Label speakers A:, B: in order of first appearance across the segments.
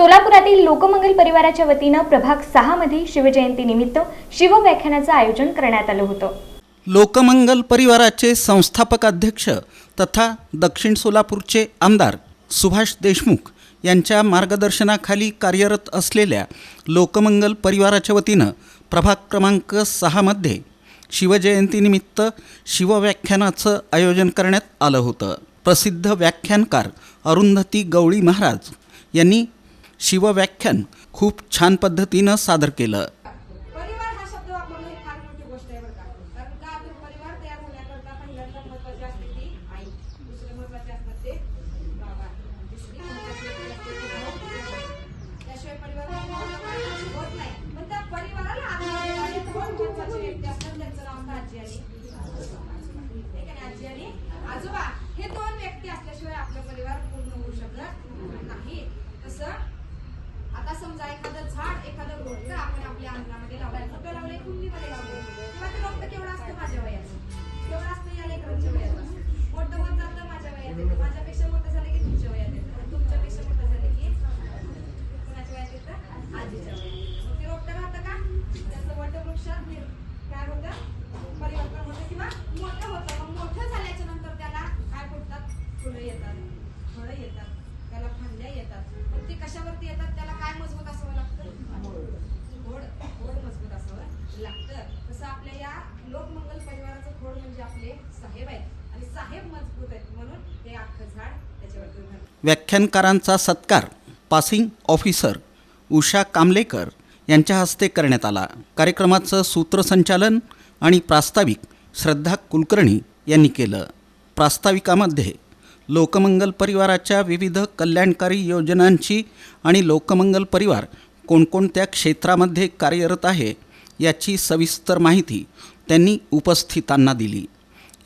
A: सोलापुरातील लोकमंगल परिवाराच्या वतीनं प्रभाग सहा मध्ये शिवजयंतीनिमित्त शिवव्याख्यानाचं आयोजन करण्यात आलं होतं.
B: लोकमंगल परिवाराचे संस्थापक अध्यक्ष तथा दक्षिण सोलापूरचे आमदार सुभाष देशमुख यांच्या मार्गदर्शनाखाली कार्यरत असलेल्या लोकमंगल परिवाराच्या वतीनं प्रभाग क्रमांक सहामध्ये शिवजयंतीनिमित्त शिवव्याख्यानाचं आयोजन करण्यात आलं होतं. प्रसिद्ध व्याख्यानकार अरुंधती गवळी महाराज यांनी शिवव्याख्यान खूप छान पद्धतीनं सादर केलं.
C: आजोबा. हे दोन व्यक्ती असल्याशिवाय आपला परिवार पूर्ण होऊ शकत नाही. तसं आता समजा एखादं झाड एखादं रोपटं आपण आपल्या अंगणामध्ये लावलं कुठं लावले कुंडीमध्ये लावले किंवा ते रोपटं केवढं असतं माझ्या वयाचं? केवढं असतं येतात. पण ते कशावरती येतात? त्याला काय मजबूत असावं लागतं? खोड खोड मजबूत असावं लागतं. तसं आपल्या या लोकमंगल परिवाराचं खोड म्हणजे आपले साहेब आहेत. आणि साहेब मजबूत आहेत म्हणून हे अख्खं झाड त्याच्यावरती
B: व्याख्यानकारांचा सत्कार पासिंग ऑफिसर उषा कामलेकर यांच्या हस्ते करण्यात आला. कार्यक्रमाचं सूत्रसंचालन आणि प्रास्ताविक श्रद्धा कुलकर्णी यांनी केलं. प्रास्ताविकामध्ये लोकमंगल परिवाराच्या विविध कल्याणकारी योजनांची आणि लोकमंगल परिवार कोणकोणत्या क्षेत्रामध्ये कार्यरत आहे याची सविस्तर माहिती त्यांनी उपस्थितांना दिली.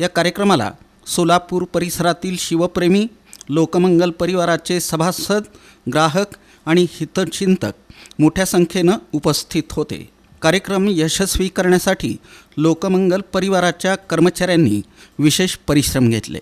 B: या कार्यक्रमाला सोलापूर परिसरातील शिवप्रेमी लोकमंगल परिवाराचे सभासद ग्राहक आणि हितचिंतक मोठ्या संख्येनं उपस्थित होते. कार्यक्रम यशस्वी करण्यासाठी लोकमंगल परिवाराच्या कर्मचाऱ्यांनी विशेष परिश्रम घेतले.